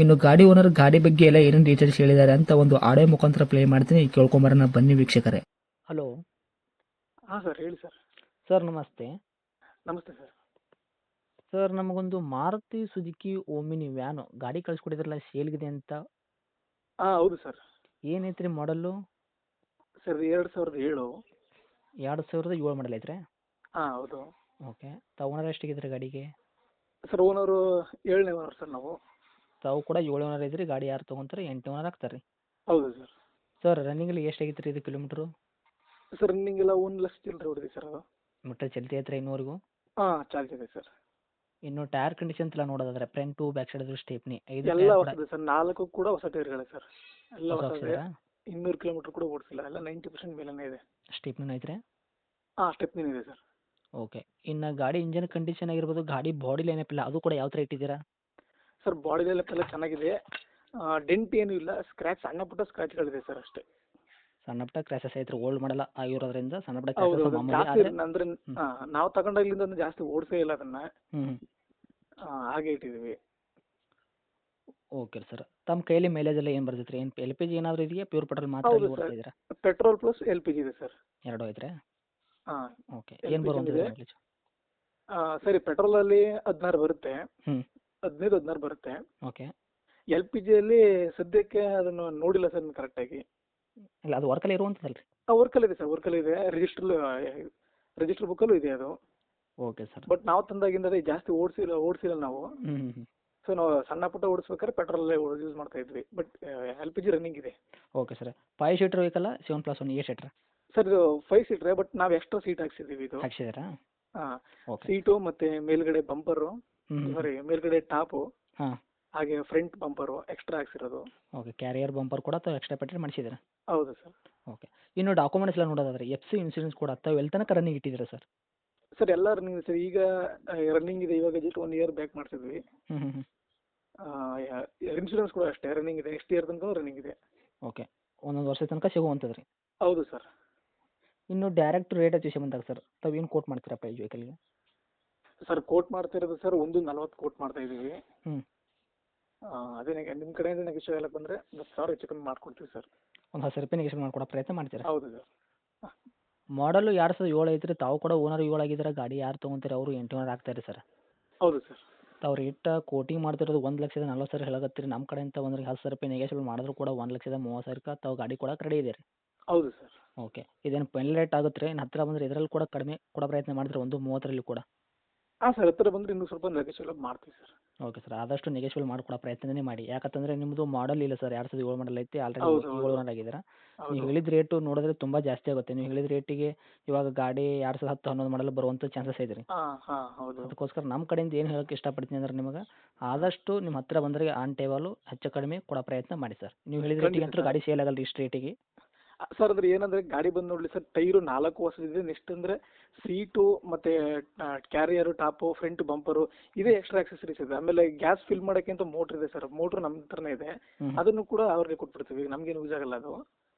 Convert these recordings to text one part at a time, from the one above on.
ಇನ್ನು ಗಾಡಿ ಓನರ್ ಗಾಡಿ ಬಗ್ಗೆ ಎಲ್ಲ ಏನೇನು ಡೀಟೇಲ್ಸ್ ಹೇಳಿದ್ದಾರೆ ಅಂತ ಒಂದು ಆಡಿಯೋ ಮುಖಾಂತರ ಪ್ಲೇ ಮಾಡ್ತೀನಿ. ಕೇಳ್ಕೊಂಬರೋಣ ಬನ್ನಿ ವೀಕ್ಷಕರೇ. ಹಲೋ ಹಾಂ ಸರ್ ಹೇಳಿ ಸರ್ ಸರ್ ನಮಸ್ತೆ. ನಮಸ್ತೆ ಸರ್ ಸರ್ ನಮಗೊಂದು ಮಾರುತಿ ಸುಜುಕಿ ಓಮಿನಿ ವ್ಯಾನು ಗಾಡಿ ಕಳಿಸ್ಕೊಟ್ಟಿದ್ರಲ್ಲ ಸೇಲ್ಗಿದೆ ಅಂತ? ಹಾಂ ಹೌದು ಸರ್ ಏನೈತ್ರಿ ಮಾಡಲ್ಲು ಸರ್ ಎರಡು ಸಾವಿರದ ಏಳು. ಎರಡು ಸಾವಿರದ ಏಳು ಮಾಡಲ್ ಐತ್ರಿ? ಹಾಂ ಹೌದು. ಓಕೆ ತಗೊಂಡ್ರೆ ಓನರ್ ಎಷ್ಟಿಗಿದ್ರಿ ಗಾಡಿಗೆ? ಸರ್ ಓನರು ಏಳನೇ ಓನರ್ ಸರ್ ನಾವು. ತಾವು ಕೂಡ ಏಳು ಓನರ್ ಇದ್ರಿ ಗಾಡಿ ಯಾರು ತೊಗೊಂತಾರೆ ಎಂಟು ಓನರ್ ಆಗ್ತಾರೆ ರೀ ಹೌದು ಸರ್. ಸರ್ ರನ್ನಿಂಗಲ್ಲಿ ಎಷ್ಟು ಆಗೈತೆ ರೀ ಇದು ಕಿಲೋಮೀಟ್ರು ಸರ್ ನಿಮಗೆಲ್ಲ ಒಂದು ಲಕ್ಷ ಚಿಲ್ಲರೆ ಹೊಡಿದೆ ಸರ್ ಅದು. ಮೀಟರ್ ಚಲ್ತಿ ಐತ್ರಿ ಇನ್ನೂವರೆಗೂ ಹಾಂ ಚಾರ್ಜ್ ಇದೆ ಸರ್. ಇನ್ನು ಟೈರ್ ಕಂಡೀಷನ್ ಎಲ್ಲ ನೋಡೋದಾದ್ರೆ ಫ್ರಂಟು ಬ್ಯಾಕ್ ಸೈಡ್ ಸ್ಟೇಪ್ನಿ ಐದು ಎಲ್ಲ ಕೂಡ ಹೊಸದು ಸರ್ ನಾಲ್ಕು ಕೂಡ ಹೊಸ ಟೈರ್ಗಳೇ ಸರ್. ಎಲ್ಲ ಹೊಸ ಹೊಸದೇ ಇನ್ನೂರು ಕಿಲೋಮೀಟ್ರ್ ಕೂಡ ಓಡಿಸಿಲ್ಲ ಎಲ್ಲ ನೈಂಟಿ ಪರ್ಸೆಂಟ್ ಮೇಲೇ ಇದೆ. ಸ್ಟೇಪ್ನಿ ಐತ್ರಿ? ಹಾಂ ಸ್ಟೆಪ್ನಿನ್ ಇದೆ ಸರ್. ಓಕೆ ಇನ್ನು ಗಾಡಿ ಇಂಜಿನ್ ಕಂಡೀಷನ್ ಆಗಿರ್ಬೋದು ಗಾಡಿ ಬಾಡಿ ಲೈನ್ ಅಪ್ ಇಲ್ಲ ಅದು ಕೂಡ ಯಾವ ಥರ ಇಟ್ಟಿದ್ದೀರಾ? ಸರ್ ಬಾಡಿ ಎಲ್ಲ ಚೆನ್ನಾಗಿದೆ. ಡೆಂಟ್ ಏನು ಇಲ್ಲ. ಸ್ಕ್ರಾಚ್ ಸಣ್ಣ ಪುಟ್ಟ ಸ್ಕ್ರ್ಯಾಚ್ಗಳಿದೆ ಸರ್ ಅಷ್ಟೇ. ಸಣ್ಣ ಪುಟ್ಟ ಕ್ರಾಚಸ್ ಐತ್ರಿ ಓಲ್ಡ್ ಮಾಡಲ್ಲ ಆಗಿರೋದ್ರಿಂದ ಸಣ್ಣ ಪುಟ್ಟ ಹೌದು ಹೌದು ಜಾಸ್ತಿ ಅಂದ್ರೆ ನಾವು ತಗೊಂಡಾಗ್ಲಿಂದ ಜಾಸ್ತಿ ಓಡಿಸೇ ಇಲ್ಲ ಅದನ್ನ. ಹ್ಞೂ ಹಾಗೆ ಇಟ್ಟಿದೀವಿ. Okay sir. ತಮ್ಮ ಕೈಲಿ ಮೈಲೇಜ್ ಎಲ್ಲ ಏನು ಬರ್ತೈತೆ ಏನ್ ಏನು ಎಲ್ ಪಿ ಜಿ ಏನಾದರೂ ಇದೆಯಾ? ಪ್ಯೂರ್ ಪೆಟ್ರೋಲ್ ಮಾತ್ರ ಹೌದು ಓಡ್ತಾ. ಇದ್ದೀರಾ petrol plus L P G ಇದೆ ಸರ್. ಎರಡು ಐತ್ರಿ? ಹಾ. ಓಕೆ. ಏನ್ ಬರುವಂಥದ್ದು ಇದೆ. ಮೈಲೇಜ್ ಸರಿ ಪೆಟ್ರೋಲಲ್ಲಿ ಹದಿನಾರು ಬರುತ್ತೆ. ಹ್ಮ್. ಹದಿನೈದು ಹದಿನಾರು ಬರುತ್ತೆ. ಓಕೆ. ಎಲ್ ಪಿ ಜಿಯಲ್ಲಿ ಸದ್ಯಕ್ಕೆ ಅದನ್ನು ನೋಡಿಲ್ಲ ಸರ್ ಕರೆಕ್ಟಾಗಿ. ಇಲ್ಲ ಅದು ವರ್ಕಲ್ಲಿ ಇರುವಂಥದ್ದಲ್ಲ ರೀ ವರ್ಕಲ್ಲಿ ಇದೆ ಸರ್ ವರ್ಕಲ್ಲಿ ಇದೆ. ರಿಜಿಸ್ಟರ್ ರಿಜಿಸ್ಟರ್ ಬುಕ್ಕಲ್ಲೂ ಇದೆ ಅದು. Okay sir. ಬಟ್ ನಾವು ತಂದಾಗಿಂದ ಅದೇ ಜಾಸ್ತಿ ಓಡಿಸಿಲ್ಲ ಓಡಿಸಿಲ್ಲ ನಾವು. ಹ್ಞೂ ಹ್ಞೂ ಹ್ಞೂ ಸೊ ನಾವು ಸಣ್ಣ ಪುಟ್ಟ ಓಡಿಸ್ಬೇಕಾದ್ರೆ ಪೆಟ್ರೋಲ್ ಯೂಸ್ ಮಾಡ್ತಾ ಇದ್ವಿ. But L P G running ಇದೆ. Okay sir. Five seater ವೆಹಿಕಲ್ಲ seven plus one eight seater sir ಇದು ಫೈವ್ ಸೀಟ್ರೆ ಬಟ್ ನಾವು ಎಕ್ಸ್ಟ್ರಾ ಸೀಟ್ ಹಾಕ್ಸಿದ್ದೀವಿ ಇದು. ಹಾಕ್ಸಿದ್ದೀರಾ? ಹಾಂ. ಸೀಟು ಮತ್ತೆ ಮೇಲ್ಗಡೆ ಬಂಪರು ಸಾರಿ ಮೇಲ್ಗಡೆ ಟಾಪು ಹಾಂ. ಹಾಗೆ ಫ್ರಂಟ್ ಬಂಪರು ಎಕ್ಸ್ಟ್ರಾ ಹಾಕ್ಸಿರೋದು. ಓಕೆ ಕ್ಯಾರಿಯರ್ ಬಂಪರ್ ಕೂಡ ತಾವು ಎಕ್ಸ್ಟ್ರಾ ಪೆಟ್ರೋಲ್ ಮಾಡಿಸಿದ್ದೀರಾ? ಹೌದು ಸರ್ ಓಕೆ ಇನ್ನು ಡಾಕ್ಯುಮೆಂಟ್ಸ್ ಎಲ್ಲ ನೋಡೋದಾದ್ರೆ ಎಫ್ ಸಿ ಇನ್ಸೂರೆನ್ಸ್ ಕೂಡ ತಾವು ಎಲ್ಲಿ ತನಕ ರನ್ನಿಂಗ್ ಇಟ್ಟಿದ್ದೀರಾ ಸರ್ ಸರ್ ಎಲ್ಲ ರನ್ನಿಂಗ್ ಸರ್ ಈಗ ರನ್ನಿಂಗ್ ಇದೆ. ಇವಾಗ ಜಸ್ಟ್ ಒನ್ ಇಯರ್ ಬ್ಯಾಕ್ ಮಾಡ್ಸಿದ್ವಿ. ಹ್ಞೂ ಹ್ಞೂ ಹ್ಞೂ ಇನ್ಶೂರೆನ್ಸ್ ಕೂಡ ಅಷ್ಟೇ. ರನ್ನಿಂಗ್ ಇದೆ. ನೆಕ್ಸ್ಟ್ ಇಯರ್ ತನಕ ರನ್ನಿಂಗ್ ಇದೆ. ಓಕೆ ಒಂದೊಂದು ವರ್ಷದ ತನಕ ಸಿಗುವಂಥದ್ದು ರೀ ಹೌದು ಸರ್ ಇನ್ನು ಡೈರೆಕ್ಟ್ ರೇಟ್ ವಿಷಯ ಬಂದಾಗ ಸರ್ ತಾವು ಏನು ಕೋಟ್ ಮಾಡ್ತೀರಾ ಪ್ರೈಸ್ ವೆಹಿಕಲ್ಗೆ ಸರ್ ಕೋಟ್ ಮಾಡ್ತಾ ಇರೋದು ಸರ್ ಒಂದು ನಲ್ವತ್ತು ಕೋಟ್ ಮಾಡ್ತಾ ಇದ್ದೀವಿ. ಆ, ಅದೇ ನಿಮ್ಮ ಕಡೆಯಿಂದ ನೆಗೆಶ್ಯೂ ಹೇಳಕ್ಕೆ ಬಂದ್ರೆ ಹತ್ತು ಸಾವಿರ ಹೆಚ್ಚು ಕಮ್ಮಿ ಮಾಡ್ಕೊಡ್ತೀವಿ ಸರ್ ಒಂದು ಹತ್ತು ರೂಪಾಯಿ ನೆಗೆಷನ್ ಮಾಡ್ಕೊಡೋ ಪ್ರಯತ್ನ ಮಾಡ್ತೀರಾ? ಹೌದು ಸರ್ ಮಾಡಲು ಎರಡು ಸಾವಿರದ ಏಳು ಐತ್ರಿ? ತಾವು ಕೂಡ ಓನರ್ ಏಳು ಆಗಿದ್ರೆ ಗಾಡಿ ಯಾರು ತೊಗೊಂತೀರಿ? ಅವರು ಎಂಟು ಓನರ್ ಆಗ್ತಾರೆ ಸರ್ ಹೌದು ಸರ್ ತಾವು ಇಟ್ಟ ಕೋಟಿಂಗ್ ಮಾಡ್ತಿರೋದು ಒಂದು ಲಕ್ಷದ ನಲ್ವತ್ತು ಸಾವಿರ ಹೇಳಕತ್ತೀರಿ. ನಮ್ಮ ಕಡೆಯಿಂದ ಒಂದ್ರಿಗೆ ಹತ್ತು ಸಾವಿರ ರೂಪಾಯಿ ನೆಗೆಷನ್ ಮಾಡಿದ್ರು ಕೂಡ ಒಂದು ಲಕ್ಷದ ಮೂವತ್ತು ಸಾವಿರಕ್ಕೆ ತಾವು ಗಾಡಿ ಕೂಡ ರೆಡಿ ಇದೆ ರೀ ಹೌದು ಸರ್ ಓಕೆ ಇದೇನು ಪೆನ್ ರೇಟ್ ಆಗುತ್ತೆ ರೀ? ಇನ್ನು ಹತ್ತಿರ ಬಂದ್ರೆ ಇದರಲ್ಲಿ ಕೂಡ ಕಡಿಮೆ ಕೊಡೋ ಪ್ರಯತ್ನ ಮಾಡಿದ್ರೆ ಒಂದು ಮೂವತ್ತರಲ್ಲಿ ಕೂಡ. ಹಾಂ ಸರ್ ಹತ್ತಿರ ಬಂದರೆ ಇನ್ನೂ ಸ್ವಲ್ಪ ನೆಗೆಶಿಯಲ್ ಮಾಡ್ತೀವಿ ಸರ್. ಓಕೆ ಸರ್ ಆದಷ್ಟು ನೆಗೆಶಿಯಲ್ ಮಾಡಿಕೊಡೋ ಪ್ರಯತ್ನನೇ ಮಾಡಿ. ಯಾಕಂತಂದರೆ ನಿಮ್ಮದು ಮಾಡಲ್ ಇಲ್ಲ ಸರ್ ಎರಡು ಸಾವಿರದ ಏಳು ಮಾಡಲ್ ಐತಿ ಆಲ್ರೆಡಿ ಹೌದು, ಹೌದು. ಏಳು ಆಗಿದ್ದೀರಾ. ನೀವು ಹೇಳಿದ ರೇಟು ನೋಡಿದ್ರೆ ತುಂಬ ಜಾಸ್ತಿ ಆಗುತ್ತೆ. ನೀವು ಹೇಳಿದ ರೇಟಿಗೆ ಇವಾಗ ಗಾಡಿ ಎರಡು ಸಾವಿರದ ಹತ್ತು ಹನ್ನೊಂದು ಮಾಡಲ್ ಬರುವಂಥ ಚಾನ್ಸಸ್ ಇದೆ ರೀ ಹಾಂ ಹಾಂ ಹೌದು ಅದಕ್ಕೋಸ್ಕರ ನಮ್ಮ ಕಡೆಯಿಂದ ಏನು ಹೇಳೋಕ್ಕೆ ಇಷ್ಟಪಡ್ತೀನಿ ಅಂದ್ರೆ ನಿಮಗೆ ಆದಷ್ಟು ನಿಮ್ಮ ಹತ್ತಿರ ಬಂದರೆ ಆನ್ ಟೇಬಲು ಹೆಚ್ಚು ಕಡಿಮೆ ಕೊಡೋ ಪ್ರಯತ್ನ ಮಾಡಿ ಸರ್ ನೀವು ಹೇಳಿದ ರೇಟಿಗೆ ಅಂತೂ. ಗಾಡಿ ಸೇಲ್ ಆಗಲ್ಲ ಇಷ್ಟು ರೇಟಿಗೆ ಸರ್ ಅಂದ್ರೆ ಏನಂದ್ರೆ ಗಾಡಿ ಬಂದು ನೋಡ್ಲಿ ಸರ್ ಟೈರು ನಾಲ್ಕು ಹೊಸದಿದೆ ನೆಕ್ಸ್ಟ್ ಅಂದ್ರೆ ಸೀಟು ಮತ್ತೆ ಕ್ಯಾರಿಯರ್ ಟಾಪು ಫ್ರಂಟ್ ಬಂಪರ್ ಇದೇ ಎಕ್ಸ್ಟ್ರಾ ಆಕ್ಸೆಸರೀಸ್ ಇದೆ. ಆಮೇಲೆ ಗ್ಯಾಸ್ ಫಿಲ್ ಮಾಡೋಕ್ಕೆ ಮೋಟರ್ ಮೋಟ್ರ್ ಇದೆ ಸರ್. ಮೋಟ್ರ್ ನಮ್ ಹತ್ರನೇ ಇದೆ. ಅದನ್ನು ಕೂಡ ಅವ್ರಿಗೆ ಕೊಟ್ಬಿಡ್ತೀವಿ. ನಮ್ಗೇನು ಯೂಸ್ ಆಗಲ್ಲ ಅದು.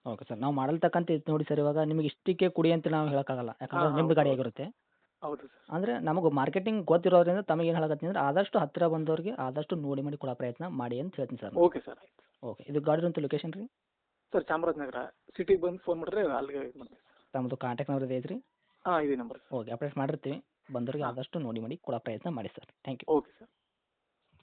ಓಕೆ ಸರ್ ನಾವು ಮಾಡಲ್ ತಕ್ಕಂತ ಇತ್ತು ನೋಡಿ ಸರ್ ಇವಾಗ ನಿಮಗೆ ಇಷ್ಟಕ್ಕೆ ಕುಡಿ ಅಂತ ನಾವು ಹೇಳೋಕ್ಕಾಗಲ್ಲ. ಯಾಕಂದ್ರೆ ನಿಮ್ದು ನಿಮ್ಮದು ಗಾಡಿ. ಆಗಿರುತ್ತೆ. ಹೌದು ಸರ್ ಅಂದ್ರೆ ನಮಗೆ ಮಾರ್ಕೆಟಿಂಗ್ ಗೊತ್ತಿರೋದ್ರಿಂದ ತಮಗೆ ಏನು ಹೇಳಕತ್ತೀನಿ ಅಂದ್ರೆ ಆದಷ್ಟು ಹತ್ತಿರ ಬಂದವ್ರಿಗೆ ಆದಷ್ಟು ನೋಡಿ ಮಾಡಿ ಕೊಡೋ ಪ್ರಯತ್ನ ಮಾಡಿ ಅಂತ ಹೇಳ್ತೀನಿ ಸರ್ ಓಕೆ ಸರ್ ಓಕೆ ಇದು ಗಾಡಿರಂತ ಲೊಕೇಶನ್ ರೀ? ಸರ್ ಚಾಮರಾಜನಗರ. ಸಿಟಿಗೆ ಬಂದು ಫೋನ್ ಮಾಡಿದ್ರೆ ಅಲ್ಲಿಗೆ ಇದು ಮಾಡ್ತೀವಿ ತಮ್ಮದು ಕಾಂಟ್ಯಾಕ್ಟ್ ನಂಬರ್ ಇದೆ ರೀ ಹಾಂ ಇದೇ ನಂಬರ್ ಓಕೆ ಅಪ್ಡೇಟ್ ಮಾಡಿರ್ತೀವಿ. ಬಂದವ್ರಿಗೆ ಆದಷ್ಟು ನೋಡಿ ಮಾಡಿ ಕೊಡೋ ಪ್ರಯತ್ನ ಮಾಡಿ sir. Thank you okay sir